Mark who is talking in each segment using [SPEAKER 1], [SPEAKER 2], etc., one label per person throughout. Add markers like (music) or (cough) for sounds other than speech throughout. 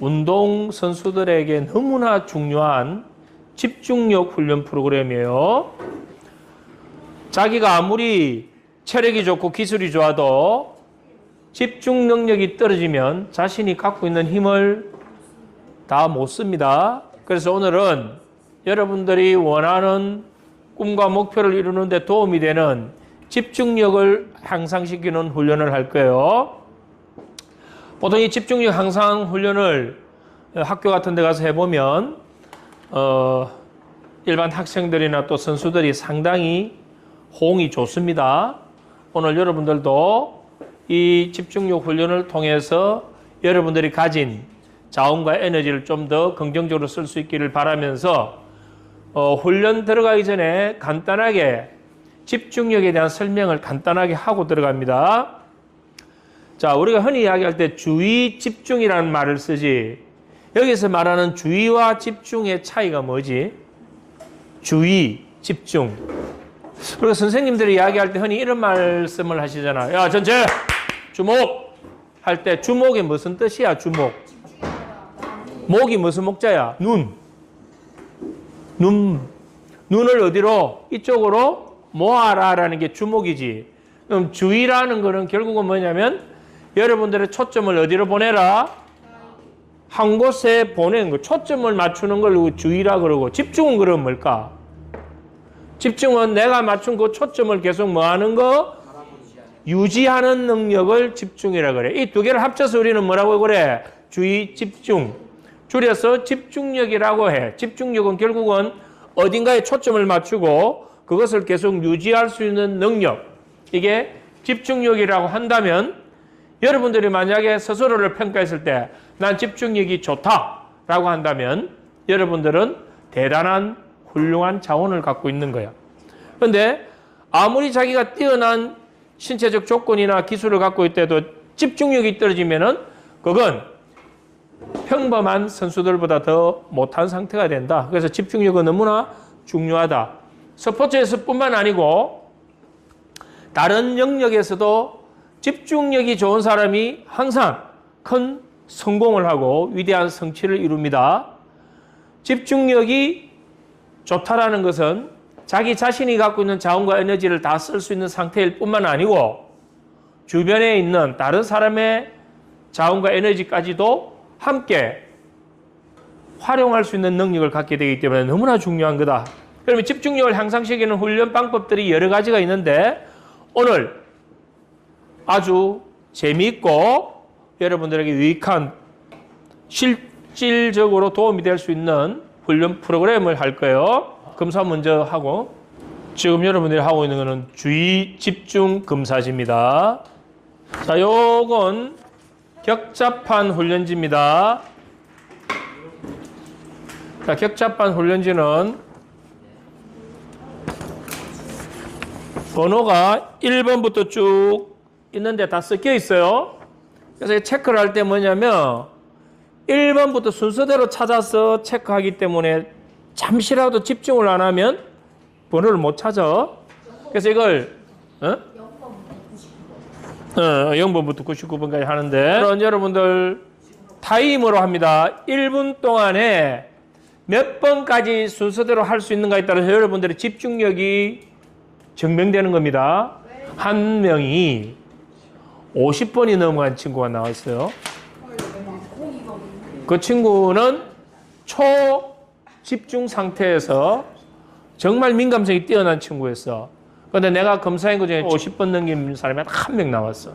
[SPEAKER 1] 운동 선수들에게 너무나 중요한 집중력 훈련 프로그램이에요. 자기가 아무리 체력이 좋고 기술이 좋아도 집중 능력이 떨어지면 자신이 갖고 있는 힘을 다 못 씁니다. 그래서 오늘은 여러분들이 원하는 꿈과 목표를 이루는데 도움이 되는 집중력을 향상시키는 훈련을 할 거예요. 보통 이 집중력 향상 훈련을 학교 같은 데 가서 해보면 어, 일반 학생들이나 또 선수들이 상당히 호응이 좋습니다. 오늘 여러분들도 이 집중력 훈련을 통해서 여러분들이 가진 자원과 에너지를 좀 더 긍정적으로 쓸 수 있기를 바라면서 어, 훈련 들어가기 전에 간단하게 집중력에 대한 설명을 간단하게 하고 들어갑니다. 자, 우리가 흔히 이야기할 때 주의 집중이라는 말을 쓰지. 여기서 말하는 주의와 집중의 차이가 뭐지? 주의, 집중. 그리고 선생님들이 이야기할 때 흔히 이런 말씀을 하시잖아. 야, 전체 주목! 할 때 주목이 무슨 뜻이야, 주목? 목이 무슨 목자야? 눈. 눈. 눈을 어디로? 이쪽으로 모아라 라는 게 주목이지. 그럼 주의라는 거는 결국은 뭐냐면 여러분들의 초점을 어디로 보내라? 한 곳에 보내는 거. 초점을 맞추는 걸 주의라 그러고 집중은 그럼 뭘까? 집중은 내가 맞춘 그 초점을 계속 뭐 하는 거? 유지하는 능력을 집중이라 그래. 이 두 개를 합쳐서 우리는 뭐라고 그래? 주의, 집중. 줄여서 집중력이라고 해. 집중력은 결국은 어딘가에 초점을 맞추고 그것을 계속 유지할 수 있는 능력. 이게 집중력이라고 한다면 여러분들이 만약에 스스로를 평가했을 때 난 집중력이 좋다라고 한다면 여러분들은 대단한 훌륭한 자원을 갖고 있는 거야. 그런데 아무리 자기가 뛰어난 신체적 조건이나 기술을 갖고 있대도 집중력이 떨어지면은 그건 평범한 선수들보다 더 못한 상태가 된다. 그래서 집중력은 너무나 중요하다. 스포츠에서뿐만 아니고 다른 영역에서도 집중력이 좋은 사람이 항상 큰 성공을 하고 위대한 성취를 이룹니다. 집중력이 좋다라는 것은 자기 자신이 갖고 있는 자원과 에너지를 다 쓸 수 있는 상태일 뿐만 아니고 주변에 있는 다른 사람의 자원과 에너지까지도 함께 활용할 수 있는 능력을 갖게 되기 때문에 너무나 중요한 거다. 그러면 집중력을 향상시키는 훈련 방법들이 여러 가지가 있는데 오늘 아주 재미있고 여러분들에게 유익한 실질적으로 도움이 될 수 있는 훈련 프로그램을 할 거예요. 검사 먼저 하고 지금 여러분들이 하고 있는 거는 주의 집중 검사지입니다. 자, 요건 격자판 훈련지입니다. 자, 격자판 훈련지는 번호가 1번부터 쭉 있는데 다 섞여 있어요. 그래서 체크를 할 때 뭐냐면 1번부터 순서대로 찾아서 체크하기 때문에 잠시라도 집중을 안 하면 번호를 못 찾아. 그래서 이걸 어? 어, 0번부터 99번까지 하는데 그런 여러분들 타임으로 합니다. 1분 동안에 몇 번까지 순서대로 할 수 있는가에 따라서 여러분들의 집중력이 증명되는 겁니다. 한 명이 50번이 넘어간 친구가 나왔어요. 그 친구는 초 집중 상태에서 정말 민감성이 뛰어난 친구였어. 근데 내가 검사한 것 중에 50번 넘긴 사람이 한 명 나왔어.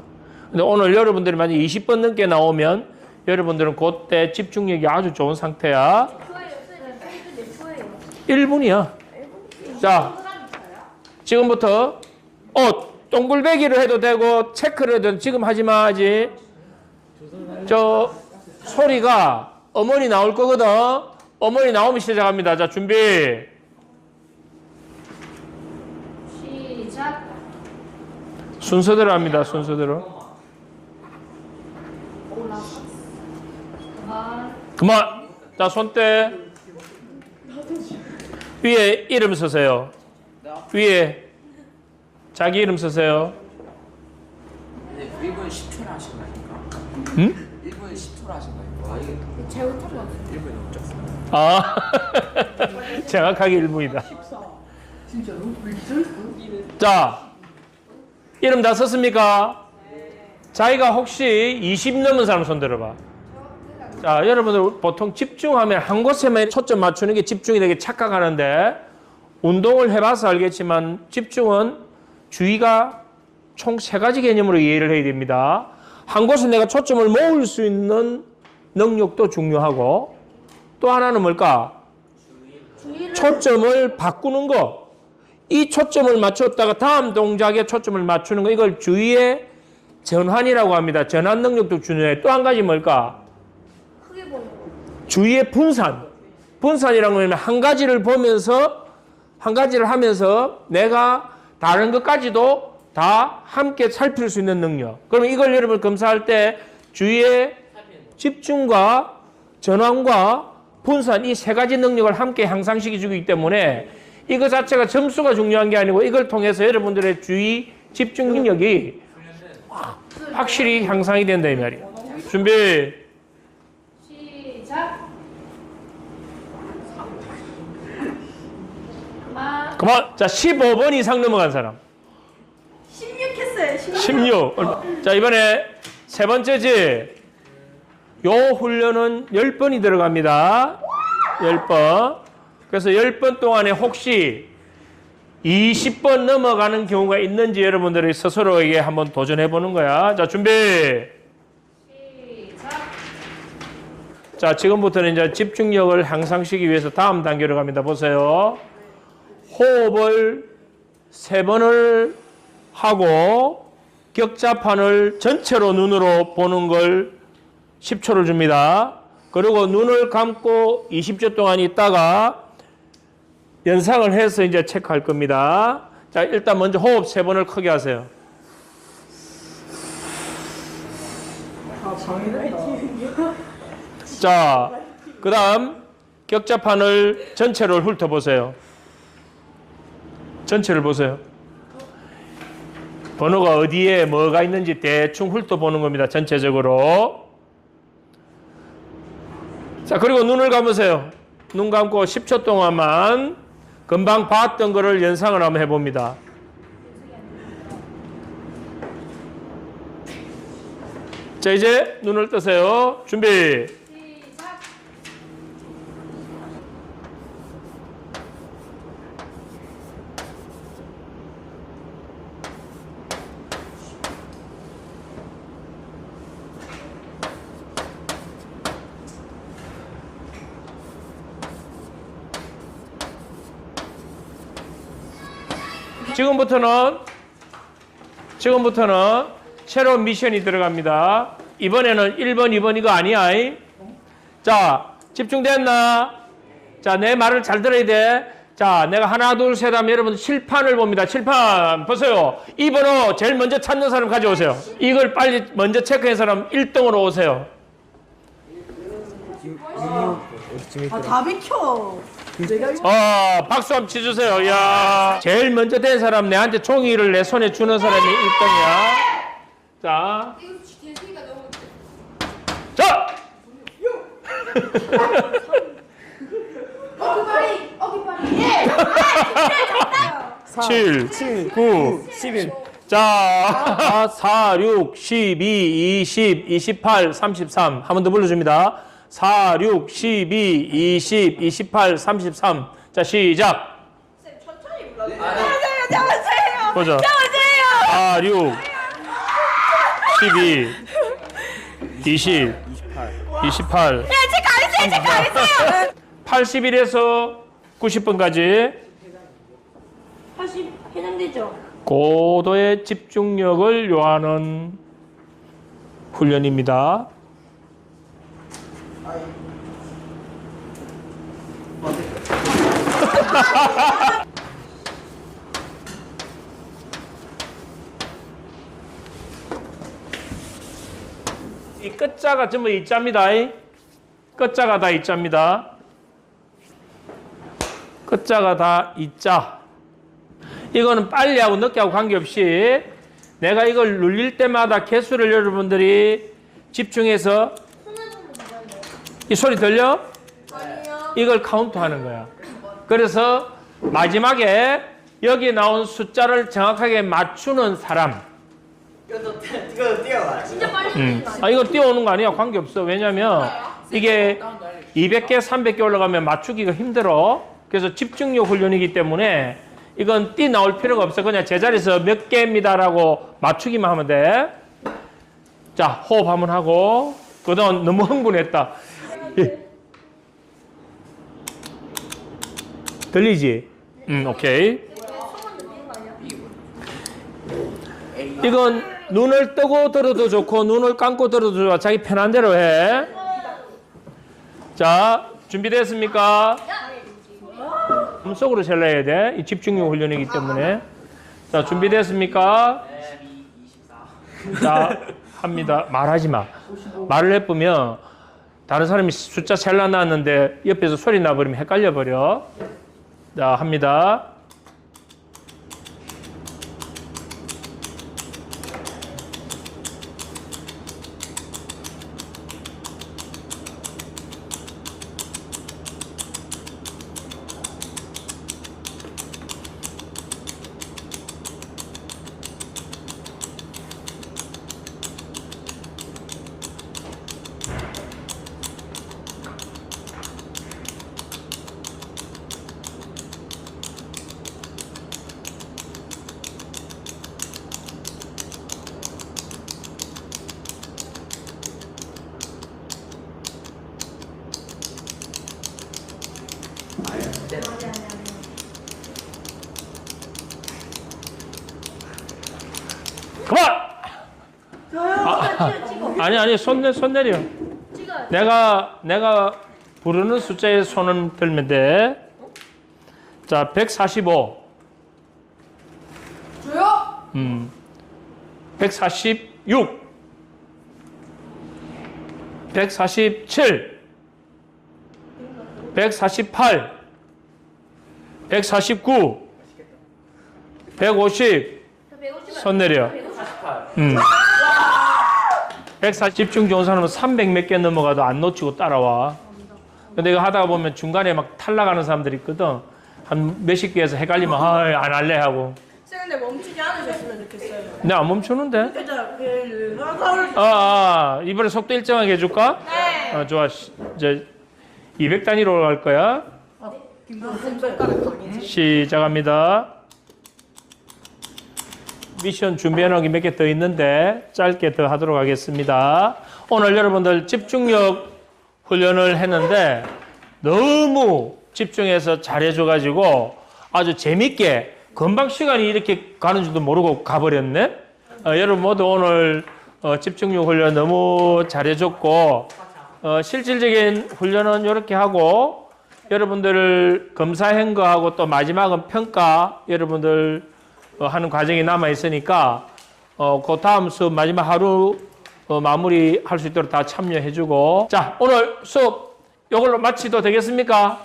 [SPEAKER 1] 근데 오늘 여러분들이 만약 20번 넘게 나오면 여러분들은 그때 집중력이 아주 좋은 상태야. 1분이야. 자, 지금부터 어 동글배기를 해도 되고 체크를 해도 지금 하지 마 하지. 저 소리가 어머니 나올 거거든. 어머니 나오면 시작합니다. 자 준비.
[SPEAKER 2] 시작.
[SPEAKER 1] 순서대로 합니다. 순서대로.
[SPEAKER 2] 그만.
[SPEAKER 1] 자 손대. 위에 이름 쓰세요. 위에 자기 이름 쓰세요.
[SPEAKER 3] 네, 1분 10초나 하신 거니까.
[SPEAKER 1] 응?
[SPEAKER 3] 1분 10초 실수를 하신 거예요. 와 이게
[SPEAKER 2] 잘못한 거 같아요.
[SPEAKER 3] 일본이 너무 적습니다.
[SPEAKER 1] 아, (laughs) 정확하게 일문이다.
[SPEAKER 2] 진짜로?
[SPEAKER 1] 자, 이름 다 썼습니까? 자기가 혹시 20 넘은 사람 손 들어봐. 자, 여러분들 보통 집중하면 한 곳에만 초점 맞추는 게 집중이 되게 착각하는데 운동을 해봐서 알겠지만 집중은 주의가 총 세 가지 개념으로 이해를 해야 됩니다. 한 곳에 내가 초점을 모을 수 있는 능력도 중요하고 또 하나는 뭘까? 초점을 바꾸는 거. 이 초점을 맞췄다가 다음 동작에 초점을 맞추는 거. 이걸 주의의 전환이라고 합니다. 전환 능력도 중요해. 또 한 가지 뭘까? 주의의 분산. 분산이라는 거는 한 가지를 보면서 한 가지를 하면서 내가 다른 것까지도 다 함께 살필 수 있는 능력. 그러면 이걸 여러분 검사할 때 주의의 집중과 전환과 분산 이 세 가지 능력을 함께 향상시켜 주기 때문에 이거 자체가 점수가 중요한 게 아니고 이걸 통해서 여러분들의 주의 집중 능력이 확실히 향상이 된다 이 말이야. 준비.
[SPEAKER 2] 시작. 그만.
[SPEAKER 1] 자, 15번 이상 넘어간 사람.
[SPEAKER 2] 16 했어요. 16.
[SPEAKER 1] 16. 얼마? 자, 이번에 세 번째지. 요 훈련은 10번이 들어갑니다. 10번. 그래서 10번 동안에 혹시 20번 넘어가는 경우가 있는지 여러분들이 스스로에게 한번 도전해 보는 거야. 자, 준비.
[SPEAKER 2] 시작.
[SPEAKER 1] 자, 지금부터는 이제 집중력을 향상시키기 위해서 다음 단계로 갑니다. 보세요. 호흡을 세 번을 하고 격자판을 전체로 눈으로 보는 걸 10초를 줍니다. 그리고 눈을 감고 20초 동안 있다가 연상을 해서 이제 체크할 겁니다. 자, 일단 먼저 호흡 세 번을 크게 하세요. 자, 그 다음 격자판을 전체를 훑어보세요. 전체를 보세요. 번호가 어디에 뭐가 있는지 대충 훑어보는 겁니다. 전체적으로. 자, 그리고 눈을 감으세요. 눈 감고 10초 동안만 금방 봤던 거를 연상을 한번 해봅니다. 자, 이제 눈을 뜨세요. 준비. 지금부터는 지금부터는 새로운 미션이 들어갑니다. 이번에는 1번, 2번 이거 아니야. 이? 자, 집중됐나? 자, 내 말을 잘 들어야 돼. 자, 내가 하나, 둘, 셋 하면 여러분 칠판을 봅니다. 칠판 보세요. 이 번호 제일 먼저 찾는 사람 가져오세요. 이걸 빨리 먼저 체크한 사람 1등으로 오세요.
[SPEAKER 4] 아, 다 비켜.
[SPEAKER 1] 어, 박수 한번 치주세요. 야 제일 먼저 된 사람 내한테 종이를 내 손에 주는 사람이 1등이야. 자,
[SPEAKER 2] 이거 대수이가 너무.
[SPEAKER 1] 자!
[SPEAKER 2] 어기파리. 어기파리. 예.
[SPEAKER 1] 7, 7, 9,
[SPEAKER 3] 11.
[SPEAKER 1] 자, 4, 6, 12, 20, 28, 33. 한 번 더 불러줍니다. 4, 6, 12, 20, 28, 33. 자, 시작.
[SPEAKER 2] 쌤 천천히 불러주세요.
[SPEAKER 4] 잡으세요.
[SPEAKER 1] 보자.
[SPEAKER 4] 잡으세요.
[SPEAKER 1] 4, 6, 12, 20, 28.
[SPEAKER 4] 야, 제 가리세요. 제 가리세요.
[SPEAKER 1] 81에서 90번까지
[SPEAKER 2] 80 해당되죠?
[SPEAKER 1] 고도의 집중력을 요하는 훈련입니다. 이 끝자가 전부 이자입니다. 끝자가 다 이자입니다. 끝자가 다 이자. 이거는 빨리 하고 늦게 하고 관계없이 내가 이걸 눌릴 때마다 개수를 여러분들이 집중해서 이 소리 들려?
[SPEAKER 2] 아니요.
[SPEAKER 1] 이걸 카운트하는 거야. 그래서 마지막에 여기 나온 숫자를 정확하게 맞추는 사람.
[SPEAKER 3] 뛰어와.
[SPEAKER 2] 진짜 빨리
[SPEAKER 1] 음.
[SPEAKER 2] 아
[SPEAKER 1] 이거 띄워오는 거 아니야. 관계 없어. 왜냐면 이게 200개, 300개 올라가면 맞추기가 힘들어. 그래서 집중력 훈련이기 때문에 이건 띠 나올 필요가 없어. 그냥 제자리에서 몇 개입니다라고 맞추기만 하면 돼. 자, 호흡 한번 하고. 그동안 너무 흥분했다. 예. 들리지? 음, 오케이. 이건 눈을 뜨고 들어도 좋고 눈을 감고 들어도 좋아. 자기 편한 대로 해. 자, 준비됐습니까? 음속으로 잘라야 돼. 이 집중력 훈련이기 때문에. 자, 준비됐습니까? 자, 합니다. 말하지 마. 말을 해보면 다른 사람이 숫자 잘라 놨는데 옆에서 소리 나버리면 헷갈려 버려. 자, 합니다. 그만!
[SPEAKER 2] 찍어.
[SPEAKER 1] 아니 아니 손, 내, 손 내려. 내가 내가 부르는 숫자에 손을 들면 돼. 자, 145.
[SPEAKER 2] 저요?
[SPEAKER 1] 음. 146. 147. 148. 149. 150.
[SPEAKER 2] 저 150.
[SPEAKER 1] 손 내려.
[SPEAKER 2] 150.
[SPEAKER 1] 음. 140 집중 좋은 사람은 300 몇 개 넘어가도 안 놓치고 따라와. 근데 이거 하다가 보면 중간에 막 탈락하는 사람들이 있거든. 한 몇십 개에서 헷갈리면 아, 안 할래 하고.
[SPEAKER 4] 쌤 근데 멈추지 않으셨으면 좋겠어요.
[SPEAKER 1] 내가 안 멈추는데?
[SPEAKER 4] 그죠? 그 서울
[SPEAKER 1] 아, 아 이번에 속도 일정하게 해줄까?
[SPEAKER 4] 네.
[SPEAKER 1] 어, 좋아. 시, 이제 200 단위로 갈 거야.
[SPEAKER 4] 손가락 강해.
[SPEAKER 1] 시작합니다. 미션 준비해놓은 게 몇 개 더 있는데 짧게 더 하도록 하겠습니다. 오늘 여러분들 집중력 훈련을 했는데 너무 집중해서 잘해줘가지고 아주 재밌게 금방 시간이 이렇게 가는 줄도 모르고 가버렸네. 어, 여러분 모두 오늘 어, 집중력 훈련 너무 잘해줬고 어, 실질적인 훈련은 이렇게 하고 여러분들 검사한 거하고 또 마지막은 평가 여러분들 어, 하는 과정이 남아 있으니까 어, 그 다음 수업 마지막 하루 어, 마무리 할 수 있도록 다 참여해주고 자 오늘 수업 이걸로 마치도 되겠습니까?